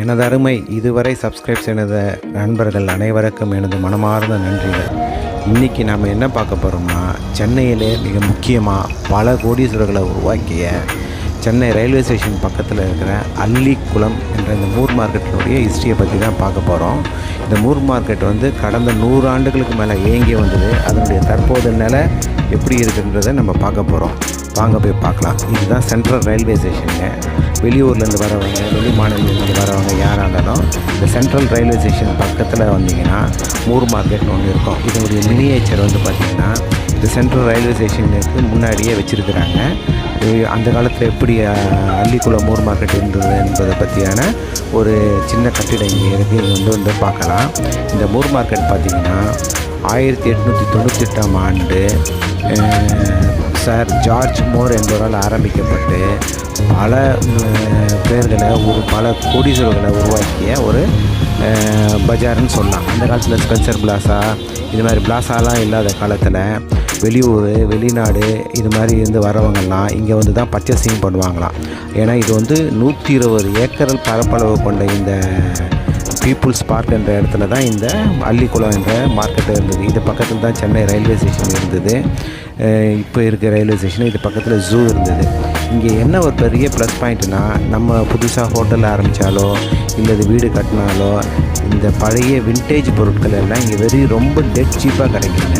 எனது அருமை இதுவரை சப்ஸ்கிரைப் செய்த நண்பர்கள் அனைவருக்கும் எனது மனமார்ந்த நன்றிகள். இன்றைக்கி நாம் என்ன பார்க்க போகிறோம்னா சென்னையிலே மிக முக்கியமாக பல கோடீஸ்வரர்களை உருவாக்கிய சென்னை ரயில்வே ஸ்டேஷன் பக்கத்தில் இருக்கிற அல்லிக்குளம் என்ற இந்த மூர் மார்க்கெட்டினுடைய ஹிஸ்ட்ரியை பற்றி தான் பார்க்க போகிறோம் இந்த மூர் மார்க்கெட் வந்து கடந்த நூறு ஆண்டுகளுக்கு மேலே இயங்கி வந்தது. அதனுடைய தற்போது நிலை எப்படி இருக்குன்றதை நம்ம பார்க்க போகிறோம் வாங்க போய் பார்க்கலாம். இதுதான் சென்ட்ரல் ரயில்வே ஸ்டேஷனுங்க வெளியூர்லேருந்து வரவங்க வெளி மாநிலத்துலேருந்து வரவங்க யாராக இருந்தாலும் இந்த சென்ட்ரல் ரயில்வே ஸ்டேஷன் பக்கத்தில் வந்தீங்கன்னா மூர் மார்க்கெட்னு ஒன்று இருக்கும். இதனுடைய மினியேச்சர் வந்து பார்த்திங்கன்னா இந்த சென்ட்ரல் ரயில்வே ஸ்டேஷனுக்கு முன்னாடியே வச்சுருக்குறாங்க. அந்த காலத்தில் எப்படி அள்ளிக்குளம் மூர் மார்க்கெட் இருந்தது என்பதை பற்றியான ஒரு சின்ன கட்டிடம் இங்கே இருக்குது இது வந்து வந்து பார்க்கலாம். இந்த மூர் மார்க்கெட் பார்த்திங்கன்னா ஆயிரத்தி எட்நூற்றி தொண்ணூற்றி எட்டாம் ஆண்டு சார் ஜார்ஜ் மோர் என்பவரால் ஆரம்பிக்கப்பட்டு பல பேர்களை ஒரு பல கோடீஸ்வரர்களை உருவாக்கிய ஒரு பஜார்னு சொல்லலாம். அந்த காலத்தில் ஸ்பென்சர் பிளாசா இது மாதிரி பிளாசாலாம் இல்லாத காலத்தில் வெளியூர் வெளிநாடு இது மாதிரி இருந்து வரவங்கெல்லாம் இங்கே வந்து தான் பர்ச்சேசிங் பண்ணுவாங்களாம். ஏன்னா இது வந்து நூற்றி இருபது ஏக்கர் பரப்பளவு கொண்ட இந்த பீப்புள்ஸ் பார்க் என்ற இடத்துல தான் இந்த அள்ளிக்குளம் என்ற மார்க்கெட் இருந்தது. இது பக்கத்தில் தான் சென்னை ரயில்வே ஸ்டேஷன் இருந்தது. இப்போ இருக்கிற ரயில்வே ஸ்டேஷன் இது பக்கத்தில் ஜூ இருந்தது. இங்கே என்ன ஒரு பெரிய ப்ளஸ் பாயிண்ட்னா நம்ம புதுசாக ஹோட்டல் ஆரம்பித்தாலோ இல்லை இது வீடு கட்டினாலோ இந்த பழைய வின்டேஜ் பொருட்கள் எல்லாம் இங்கே வெறி ரொம்ப டெட் சீப்பாக கிடைக்குங்க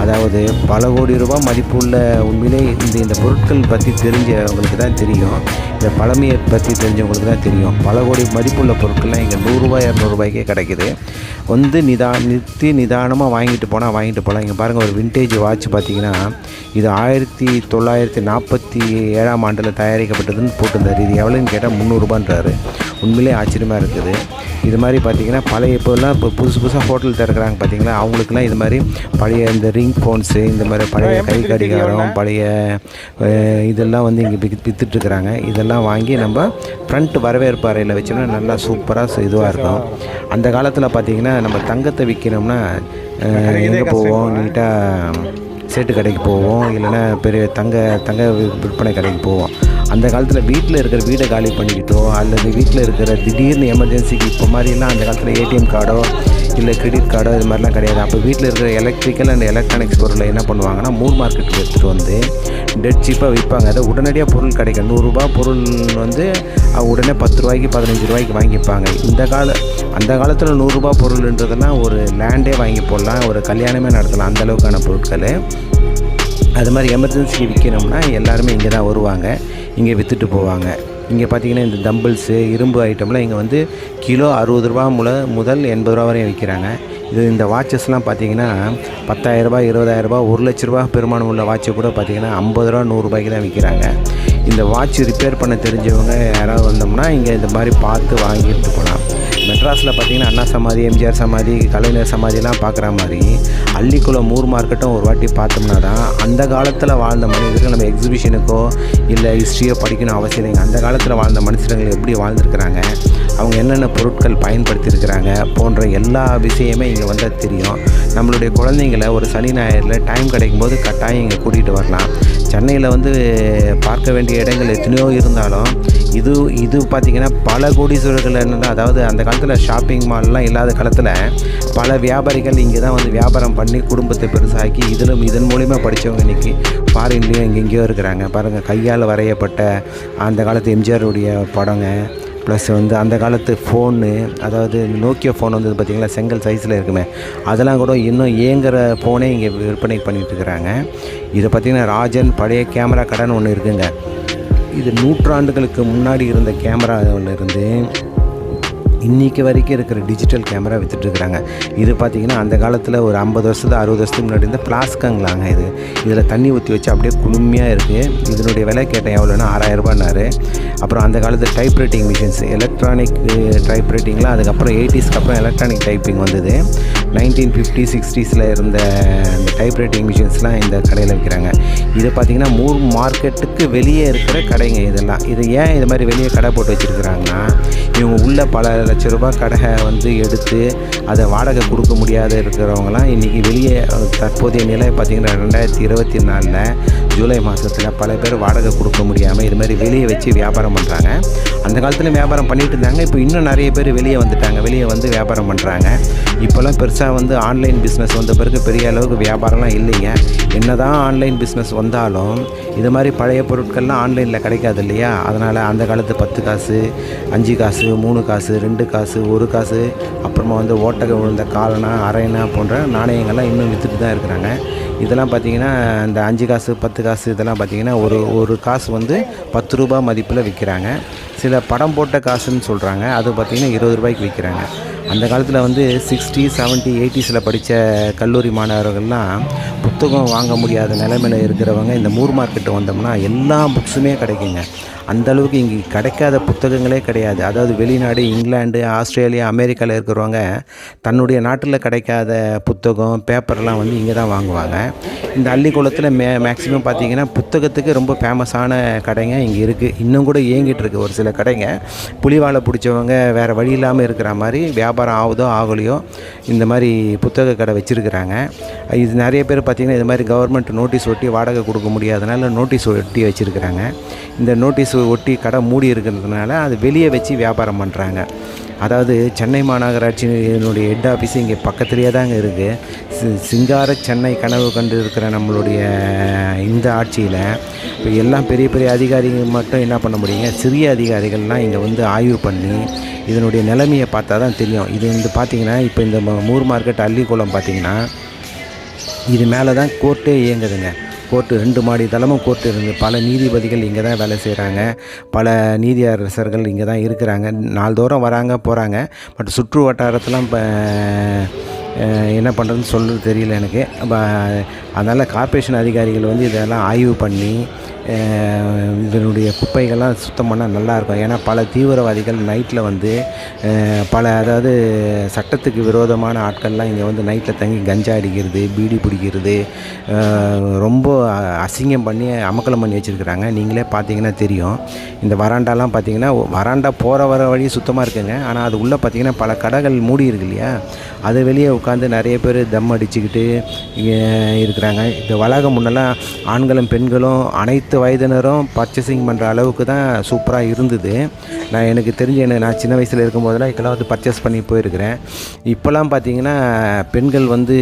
அதாவது பல கோடி ரூபாய் மதிப்புள்ள உண்மையிலே இந்த இந்த பொருட்கள் பற்றி தெரிஞ்சவங்களுக்கு தான் தெரியும். இந்த பழமையை பற்றி தெரிஞ்சவங்களுக்கு தான் தெரியும். பல கோடி மதிப்புள்ள பொருட்கள்லாம் இங்கே நூறுரூவா இரநூறுபாய்க்கே கிடைக்குது. வந்து நிதா நிறுத்தி நிதானமாக வாங்கிட்டு போனால் வாங்கிட்டு போகலாம் இங்கே பாருங்கள் ஒரு விண்டேஜ் வாட்ச் பார்த்தீங்கன்னா இது ஆயிரத்தி தொள்ளாயிரத்தி நாற்பத்தி ஏழாம் ஆண்டில் தயாரிக்கப்பட்டதுன்னு போட்டிருந்தார். இது எவ்வளோன்னு கேட்டால் முந்நூறுபான்றாரு. உண்மையிலே ஆச்சரியமாக இருக்குது. இது மாதிரி பார்த்தீங்கன்னா பழைய இப்போல்லாம் இப்போ புதுசு புதுசாக ஹோட்டல் திறக்கிறாங்க பார்த்தீங்களா அவங்களுக்குலாம் இது மாதிரி பழைய இந்த ரிங் ஃபோன்ஸு இந்த மாதிரி பழைய கை கடிகாரம் பழைய இதெல்லாம் வந்து இங்கே வித் வித்துட்ருக்குறாங்க இதெல்லாம் வாங்கி நம்ம ஃப்ரண்ட் வரவேற்பு அறையில் வச்சோம்னா நல்லா சூப்பராக இதுவாக இருக்கும். அந்த காலத்தில் பார்த்தீங்கன்னா நம்ம தங்கத்தை விற்கிறோம்னா எங்கே போவோம் நீட்டாக சேட்டு கடைக்கு போவோம். இல்லைன்னா பெரிய தங்க தங்க விற்பனை கடைக்கு போவோம். அந்த காலத்தில் வீட்டில் இருக்கிற வீடை காலி பண்ணிக்கிட்டோ அல்லது வீட்டில் இருக்கிற திடீர்னு எமர்ஜென்சிக்கு இப்போ மாதிரிலாம் அந்த காலத்தில் ஏடிஎம் கார்டோ இல்லை கிரெடிட் கார்டோ இது மாதிரிலாம் கிடையாது. அப்போ வீட்டில் இருக்கிற எலக்ட்ரிக்கல் அண்ட் எலக்ட்ரானிக்ஸ் பொருளை என்ன பண்ணுவாங்கன்னா மூர் மார்க்கெட்டுக்கு எடுத்துகிட்டு வந்து டெட் சீப்பாக விற்பாங்க. அதை உடனடியாக பொருள் கிடைக்கும். நூறுரூபா பொருள் வந்து உடனே பத்து ரூபாய்க்கு பதினஞ்சு ரூபாய்க்கு வாங்கிப்பாங்க. இந்த கால அந்த காலத்தில் நூறுரூபா பொருள்ன்றதுலாம் ஒரு லேண்டே வாங்கி போடலாம். ஒரு கல்யாணமே நடத்தலாம். அந்த அளவுக்கான பொருட்கள். அது மாதிரி எமர்ஜென்சிக்கு விற்கணும்னா எல்லாருமே இங்கே தான் வருவாங்க. இங்கே விற்றுட்டு போவாங்க. இங்கே பார்த்தீங்கன்னா இந்த தம்பிள்ஸு இரும்பு ஐட்டம்லாம் இங்கே வந்து கிலோ அறுபது ரூபா முல முதல் எண்பது ரூபா வரையும் விற்கிறாங்க. இது இந்த வாட்சஸ்லாம் பார்த்தீங்கன்னா பத்தாயிரரூபா இருபதாயிரரூபா ஒரு லட்ச ரூபா பெருமானம் உள்ள வாட்சை கூட பார்த்தீங்கன்னா ஐம்பது ரூபா நூறுரூபாய்க்கு தான் விற்கிறாங்க. இந்த வாட்ச் ரிப்பேர் பண்ண தெரிஞ்சவங்க யாராவது வந்தோம்னா இங்கே இந்த மாதிரி பார்த்து வாங்கிட்டு போகலாம். மெட்ராஸில் பார்த்தீங்கன்னா அண்ணா சமாதி எம்ஜிஆர் சமாதி கலைஞர் சமாதிலாம் பார்க்குற மாதிரி அள்ளிக்குளம் மூர் மார்க்கெட்டும் ஒரு வாட்டி பார்த்தோம்னா தான் அந்த காலத்தில் வாழ்ந்த மனிதர்கள் நம்ம எக்ஸிபிஷனுக்கோ இல்லை ஹிஸ்ட்ரியோ படிக்கணும் அவசியம் இல்லைங்க. அந்த காலத்தில் வாழ்ந்த மனுஷர்கள் எப்படி வாழ்ந்துருக்கிறாங்க அவங்க என்னென்ன பொருட்கள் பயன்படுத்தியிருக்கிறாங்க போன்ற எல்லா விஷயமே இங்கே வந்தால் தெரியும். நம்மளுடைய குழந்தைங்கள ஒரு சனி ஞாயிறில் டைம் கிடைக்கும்போது கட்டாயம் இங்கே கூட்டிகிட்டு வரலாம். சென்னையில் வந்து பார்க்க வேண்டிய இடங்கள் எத்தனையோ இருந்தாலும் இது இது பார்த்திங்கன்னா பல கோடீஸ்வரர்கள் என்னென்னா அதாவது அந்த காலத்தில் ஷாப்பிங் மால்லாம் இல்லாத காலத்தில் பல வியாபாரிகள் இங்கே தான் வந்து வியாபாரம் பண்ணி குடும்பத்தை பெருசாக்கி இதிலும் இதன் மூலிமா படித்தவங்க இன்றைக்கி ஃபாரின்லேயும் எங்கெங்கேயோ இருக்கிறாங்க. பாருங்கள் கையால் வரையப்பட்ட அந்த காலத்து எம்ஜிஆருடைய படங்க ப்ளஸ் வந்து அந்த காலத்து ஃபோனு அதாவது நோக்கியோ ஃபோன் வந்து பார்த்திங்கன்னா செங்கல் சைஸில் இருக்குமே அதெல்லாம் கூட இன்னும் இயங்குகிற ஃபோனே இங்கே விற்பனை பண்ணிகிட்டு இருக்கிறாங்க. இதை பார்த்திங்கன்னா ராஜன் பழைய கேமரா கடைன்னு ஒன்று இருக்குங்க. இது நூற்றாண்டுகளுக்கு முன்னாடி இருந்த கேமராவில் இருந்து இன்றைக்கி வரைக்கும் இருக்கிற டிஜிட்டல் கேமரா விற்றுட்ருக்குறாங்க இது பார்த்திங்கன்னா அந்த காலத்தில் ஒரு ஐம்பது வருஷத்து அறுபது வருஷத்துக்கு முன்னாடி இருந்த பிளாஸ்கங்களாங்க இது. இதில் தண்ணி ஊற்றி வச்சு அப்படியே குளுமையாக இருக்குது இதனுடைய விலை கேட்டேன் எவ்வளோன்னா ஆறாயிரரூபான்னாரு அப்புறம் அந்த காலத்து type writing machines electronic type ரைட்டிங்லாம் அதுக்கப்புறம் எயிட்டிஸ்க்கு அப்புறம் எலக்ட்ரானிக் டைப்பிங் வந்தது. நைன்டீன் ஃபிஃப்டி சிக்ஸ்டீஸில் இருந்த அந்த டைப் ரைட்டிங் மிஷின்ஸ்லாம் இந்த கடையில் விற்கிறாங்க இது பார்த்திங்கன்னா மூர் மார்க்கெட்டுக்கு வெளியே இருக்கிற கடைங்க இதெல்லாம். இது ஏன் இது மாதிரி வெளியே கடை போட்டு வச்சுருக்குறாங்கன்னா இவங்க உள்ள பல லட்ச ரூபாய் கடை வந்து எடுத்து அதை வாடகை கொடுக்க முடியாத இருக்கிறவங்களாம் இன்றைக்கி வெளியே தற்போதைய நிலை பார்த்திங்கன்னா ரெண்டாயிரத்தி இருபத்தி நாலில் ஜூலை மாதத்தில் பல பேர் வாடகை கொடுக்க முடியாமல் இது மாதிரி வெளியே வச்சு வியாபாரம் பண்ணுறாங்க அந்த காலத்தில் வியாபாரம் பண்ணிகிட்டு இருந்தாங்க. இப்போ இன்னும் நிறைய பேர் வெளியே வந்துட்டாங்க. வெளியே வந்து வியாபாரம் பண்ணுறாங்க இப்போல்லாம் பெருசாக வந்து ஆன்லைன் பிஸ்னஸ் வந்த பிறகு பெரிய அளவுக்கு வியாபாரம்லாம் இல்லைங்க. என்ன தான் ஆன்லைன் பிஸ்னஸ் வந்தாலும் இது மாதிரி பழைய பொருட்கள்லாம் ஆன்லைனில் கிடைக்காது இல்லையா? அதனால் அந்த காலத்து பத்து காசு அஞ்சு காசு மூணு காசு ரெண்டு காசு ஒரு காசு அப்புறமா வந்து ஓட்டகை விழுந்த காலனா அரைனா போன்ற நாணயங்கள்லாம் இன்னும் விற்றுட்டு தான் இருக்கிறாங்க. இதெல்லாம் பார்த்தீங்கன்னா இந்த அஞ்சு காசு பத்து காசு இதெல்லாம் பார்த்தீங்கன்னா ஒரு ஒரு காசு வந்து பத்து ரூபா மதிப்பில் விற்கிறாங்க சில படம் போட்ட காசுன்னு சொல்கிறாங்க அது பார்த்திங்கன்னா இருபது ரூபாய்க்கு விற்கிறாங்க அந்த காலத்தில் வந்து சிக்ஸ்டி செவன்ட்டி எயிட்டிஸில் படித்த கல்லூரி மாணவர்கள்லாம் புத்தகம் வாங்க முடியாத நிலைமையில் இருக்கிறவங்க இந்த மூர் மார்க்கெட்டு வந்தோம்னா எல்லா புக்ஸுமே கிடைக்குங்க. அந்த அளவுக்கு இங்கே கிடைக்காத புத்தகங்களே கிடையாது. அதாவது வெளிநாடு இங்கிலாண்டு ஆஸ்திரேலியா அமெரிக்காவில் இருக்கிறவங்க தன்னுடைய நாட்டில் கிடைக்காத புத்தகம் பேப்பர்லாம் வந்து இங்கே தான் வாங்குவாங்க. இந்த அள்ளிக்குளத்தில் மே மேக்ஸிமம் பார்த்திங்கன்னா புத்தகத்துக்கு ரொம்ப ஃபேமஸான கடைங்க இங்கே இருக்குது இன்னும் கூட இயங்கிட்டு இருக்கு ஒரு சில கடைங்க. புலிவாலை பிடிச்சவங்க வேறு வழி இல்லாமல் இருக்கிற மாதிரி வியாபாரம் ஆகுதோ ஆகலையோ இந்த மாதிரி புத்தக கடை வச்சுருக்கிறாங்க. இது நிறைய பேர் பார்த்திங்கன்னா இது மாதிரி கவர்மெண்ட் நோட்டீஸ் ஒட்டி வாடகை கொடுக்க முடியாதனால நோட்டீஸ் ஒட்டி வச்சுருக்கிறாங்க. இந்த நோட்டீஸ் ஒட்டி கடை மூடி இருக்கிறதுனால அது வெளியே வச்சு வியாபாரம் பண்ணுறாங்க அதாவது சென்னை மாநகராட்சியினுடைய ஹெட் ஆஃபீஸ் இங்கே பக்கத்துலேயே தாங்க இருக்குது சிங்கார சென்னை கனவு கண்டு இருக்கிற நம்மளுடைய இந்த ஆட்சியில் இப்போ எல்லாம் பெரிய பெரிய அதிகாரிகள் மட்டும் என்ன பண்ண முடியுங்க? சிறிய அதிகாரிகள்லாம் இங்கே வந்து ஆய்வு பண்ணி இதனுடைய நிலைமையை பார்த்தா தான் தெரியும். இது வந்து பார்த்திங்கன்னா இப்போ இந்த மூர் மார்க்கெட் அள்ளிக்குளம் பார்த்திங்கன்னா இது மேலே தான் கோர்ட்டே இயங்குதுங்க. கோர்ட்டு ரெண்டு மாடி தளமும் கோர்ட்டு இருந்து பல நீதிபதிகள் இங்கே தான் வேலை செய்கிறாங்க பல நீதி அரசர்கள் இங்கே தான் இருக்கிறாங்க. நாள்தோறும் வராங்க போகிறாங்க பட் சுற்று வட்டாரத்தெலாம் இப்போ என்ன பண்ணுறதுன்னு சொல்கிறது தெரியல எனக்கு. அதனால் கார்ப்பரேஷன் அதிகாரிகள் வந்து இதெல்லாம் ஆய்வு பண்ணி இதனுடைய குப்பைகள்லாம் சுத்தம் பண்ணால் நல்லாயிருக்கும். ஏன்னா பல தீவிரவாதிகள் நைட்டில் வந்து பல அதாவது சட்டத்துக்கு விரோதமான ஆட்கள்லாம் இங்கே வந்து நைட்டில் தங்கி கஞ்சா அடிக்கிறது பீடி பிடிக்கிறது ரொம்ப அசிங்கம் பண்ணி அமக்கலம் பண்ணி வச்சுருக்குறாங்க. நீங்களே பார்த்தீங்கன்னா தெரியும். இந்த வராண்டாலாம் பார்த்தீங்கன்னா வராண்டா போகிற வர வழி சுத்தமாக இருக்குங்க. ஆனால் அது உள்ளே பார்த்தீங்கன்னா பல கடைகள் மூடி இருக்கு இல்லையா? அது வெளியே உட்காந்து நிறைய பேர் தம் அடிச்சுக்கிட்டு இங்கே இருக்கிறாங்க. இந்த வளாகம் முன்னெல்லாம் ஆண்களும் பெண்களும் அனைத்து வயதினரும் பர்ச்சேசிங் பண்ணுற அளவுக்கு தான் சூப்பராக இருந்தது. நான் எனக்கு தெரிஞ்ச எனக்கு நான் சின்ன வயசில் இருக்கும்போதெல்லாம் இதெல்லாம் வந்து பர்ச்சேஸ் பண்ணி போயிருக்கிறேன். இப்போல்லாம் பார்த்தீங்கன்னா பெண்கள் வந்து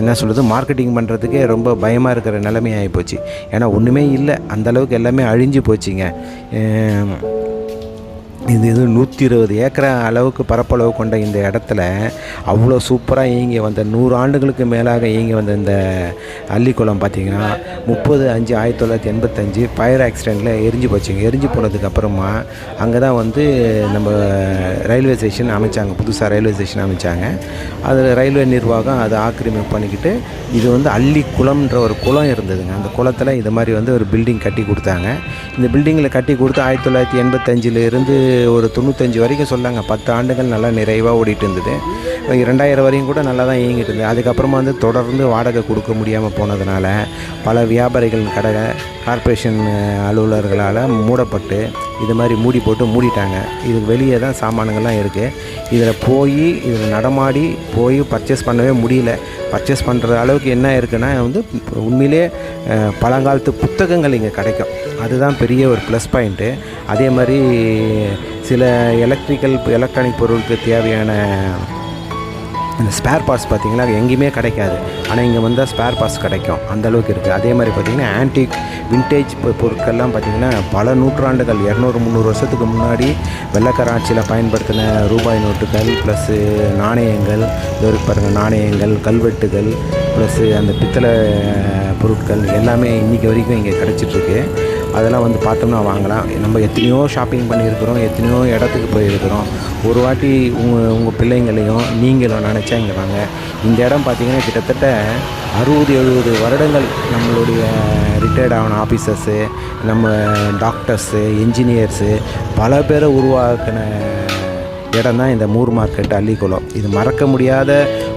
என்ன சொல்கிறது மார்க்கெட்டிங் பண்ணுறதுக்கே ரொம்ப பயமாக இருக்கிற நிலைமையாகி ஆகிப்போச்சு ஏன்னா ஒன்றுமே இல்லை. அந்தளவுக்கு எல்லாமே அழிஞ்சு போச்சுங்க. இது இது நூற்றி இருபது ஏக்கரா அளவுக்கு பரப்பளவு கொண்ட இந்த இடத்துல அவ்வளோ சூப்பராக இயங்கி வந்த நூறு ஆண்டுகளுக்கு மேலாக இயங்கி வந்த இந்த அள்ளிக்குளம் பார்த்திங்கன்னா முப்பது அஞ்சு ஆயிரத்தி தொள்ளாயிரத்தி எண்பத்தஞ்சு ஃபயர் ஆக்சிடெண்ட்டில் எரிஞ்சு போச்சுங்க. எரிஞ்சு போனதுக்கப்புறமா அங்கே தான் வந்து நம்ம ரயில்வே ஸ்டேஷன் அமைச்சாங்க. புதுசாக ரயில்வே ஸ்டேஷன் அமைச்சாங்க. அதில் ரயில்வே நிர்வாகம் அதை ஆக்கிரமிப்பு பண்ணிக்கிட்டு இது வந்து அள்ளிக்குளம்ன்ற ஒரு குளம் இருந்ததுங்க. அந்த குளத்தில் இது மாதிரி வந்து ஒரு பில்டிங் கட்டி கொடுத்தாங்க. இந்த பில்டிங்கில் கட்டி கொடுத்து ஆயிரத்தி தொள்ளாயிரத்தி எண்பத்தஞ்சிலேருந்து ஒரு தொண்ணூத்தஞ்சு வரைக்கும் சொல்லாங்க. பத்து ஆண்டுகள் நல்லா நிறைவாக ஓடிட்டு இருந்தது இரண்டாயிரம் வரையும் கூட நல்லா தான் இயங்கிட்டு இருந்தது அதுக்கப்புறமா வந்து தொடர்ந்து வாடகை கொடுக்க முடியாமல் போனதுனால பல வியாபாரிகள் கடை கார்ப்பரேஷன் அலுவலர்களால் மூடப்பட்டு இது மாதிரி மூடி போட்டு மூடிட்டாங்க. இதுக்கு வெளியே தான் சாமானுங்கள்லாம் இருக்குது இதில் போய் இதில் நடமாடி போய் பர்ச்சேஸ் பண்ணவே முடியல. பர்ச்சேஸ் பண்ணுற அளவுக்கு என்ன இருக்குன்னா வந்து உண்மையிலே பழங்காலத்து புத்தகங்கள் இங்கே கிடைக்கும். அதுதான் பெரிய ஒரு ப்ளஸ் பாயிண்ட்டு அதே மாதிரி சில எலக்ட்ரிக்கல் எலக்ட்ரானிக் பொருளுக்கு தேவையான இந்த ஸ்பேர் பார்ட்ஸ் பார்த்திங்கன்னா எங்கேயுமே கிடைக்காது. ஆனால் இங்கே வந்தால் ஸ்பேர் பார்ட்ஸ் கிடைக்கும். அந்த அளவுக்கு இருக்குது அதே மாதிரி பார்த்திங்கன்னா ஆன்டிக் விண்டேஜ் பொருட்கள்லாம் பார்த்திங்கன்னா பல நூற்றாண்டுகள் இரநூறு முந்நூறு வருஷத்துக்கு முன்னாடி வெள்ளக்கார ஆட்சியில் பயன்படுத்தின ரூபாய் நோட்டுகள் ப்ளஸ்ஸு நாணயங்கள் இது பாருங்கள் நாணயங்கள் கல்வெட்டுகள் ப்ளஸ்ஸு அந்த பித்தளை பொருட்கள் எல்லாமே இன்றைக்கி வரைக்கும் இங்கே கிடச்சிட்ருக்கு அதெல்லாம் வந்து பார்த்தோம்னா வாங்கலாம். நம்ம எத்தனையோ ஷாப்பிங் பண்ணியிருக்கிறோம் எத்தனையோ இடத்துக்கு போயிருக்கிறோம். ஒரு வாட்டி உங்கள் உங்கள் பிள்ளைங்களையும் நீங்களும் நினச்சா இங்கே வாங்க. இந்த இடம் பார்த்திங்கன்னா கிட்டத்தட்ட அறுபது எழுபது வருடங்கள் நம்மளுடைய ரிட்டையர்ட் ஆன ஆஃபீஸர்ஸு நம்ம டாக்டர்ஸு என்ஜினியர்ஸு பல பேரை உருவாக்கின இடம் தான் இந்த மூர் மார்க்கெட் அள்ளிக்குளம். இது மறக்க முடியாத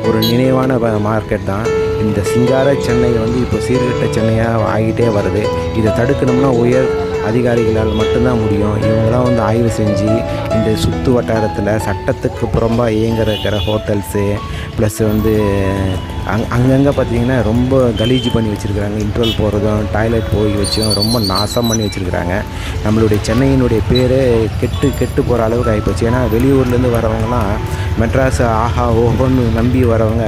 ஒரு நினைவான மார்க்கெட் தான். இந்த சிங்கார சென்னை வந்து இப்போ சீர்கட்ட சென்னையாக ஆகிட்டே வருது. இதை தடுக்கணும்னா உயர் அதிகாரிகளால் மட்டும்தான் முடியும். இவங்களாம் வந்து ஆய்வு செஞ்சு இந்த சுற்று வட்டாரத்தில் சட்டத்துக்கு புறம்பாக இயங்குற இருக்கிற ஹோட்டல்ஸு ப்ளஸ் வந்து அங் அங்கங்கே பார்த்தீங்கன்னா ரொம்ப கலீஜ் பண்ணி வச்சுருக்குறாங்க. இன்ட்ரோல் போகிறதும் டாய்லெட் போய் வச்சும் ரொம்ப நாசம் பண்ணி வச்சுருக்குறாங்க. நம்மளுடைய சென்னையினுடைய பேர் கெட்டு கெட்டு போகிற அளவுக்கு ஆகிப்போச்சு ஏன்னா வெளியூர்லேருந்து வரவங்கலாம் மெட்ராஸ் ஆஹா ஓஹோன்னு நம்பி வரவங்க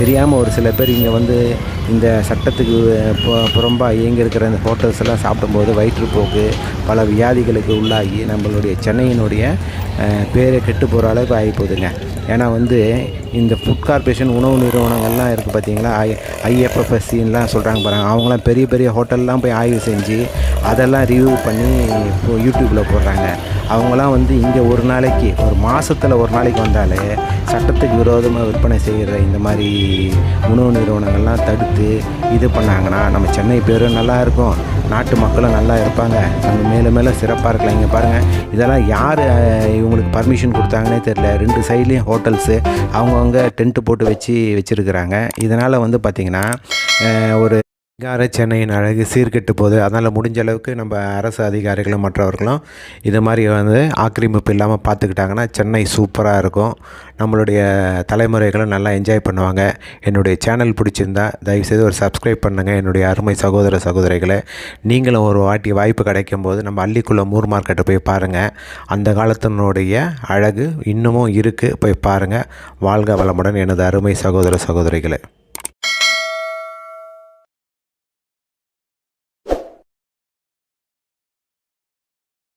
தெரியாமல் ஒரு சில பேர் இங்கே வந்து இந்த சட்டத்துக்கு புறம்பாக இயங்கி இருக்கிற இந்த ஹோட்டல்ஸ் எல்லாம் சாப்பிடும்போது வயிற்றுப்போக்கு பல வியாதிகளுக்கு உள்ளாகி நம்மளுடைய சென்னையினுடைய பேரை பேரே கெட்டு போகிற அளவுக்கு ஆகி போகுதுங்க ஏன்னா வந்து இந்த ஃபுட் கார்ப்பரேஷன் உணவு நிறுவனங்கள்லாம் இருக்குது பார்த்தீங்களா ஐ ஐஎஃப்எஃப்எஸ்சின்லாம் சொல்கிறாங்க பாருங்கள் அவங்களாம் பெரிய பெரிய ஹோட்டல்லாம் போய் ஆய்வு செஞ்சு அதெல்லாம் ரிவ்யூ பண்ணி இப்போ யூடியூப்பில் போடுறாங்க. அவங்களாம் வந்து இங்கே ஒரு நாளைக்கு ஒரு மாதத்தில் ஒரு நாளைக்கு வந்தாலே சட்டத்துக்கு விரோதமாக விற்பனை செய்கிற இந்த மாதிரி உணவு நிறுவனங்கள்லாம் தடுத்து இது பண்ணாங்கன்னா நம்ம சென்னை பேரும் நல்லா இருக்கும். நாட்டு மக்களும் நல்லா இருப்பாங்க. நம்ம மேலும் மேலே சிறப்பாக இருக்கலாம். இங்கே பாருங்கள் இதெல்லாம் யார் இவங்களுக்கு பர்மிஷன் கொடுத்தாங்கன்னே தெரில ரெண்டு சைட்லேயும் ஹோட்டல்ஸு அவங்கவுங்க டென்ட்டு போட்டு வச்சு வச்சுருக்குறாங்க. இதனால் வந்து பார்த்திங்கன்னா ஒரு அதிகார சென்னையின் அழகு சீர்கெட்டு போகுது அதனால் முடிஞ்ச அளவுக்கு நம்ம அரசு அதிகாரிகளும் மற்றவர்களும் இது மாதிரி வந்து ஆக்கிரமிப்பு இல்லாமல் பார்த்துக்கிட்டாங்கன்னா சென்னை சூப்பராக இருக்கும். நம்மளுடைய தலைமுறைகளும் நல்லா என்ஜாய் பண்ணுவாங்க. என்னுடைய சேனல் பிடிச்சிருந்தா தயவுசெய்து ஒரு சப்ஸ்கிரைப் பண்ணுங்கள் என்னுடைய அருமை சகோதர சகோதரிகளை நீங்களும் ஒரு வாட்டி வாய்ப்பு கிடைக்கும் போது நம்ம அள்ளிக்குள்ளே மூர் மார்க்கெட்டை போய் பாருங்கள் அந்த காலத்தினுடைய அழகு இன்னமும் இருக்குது போய் பாருங்கள் வாழ்க வளமுடன் எனது அருமை சகோதர சகோதரிகளை.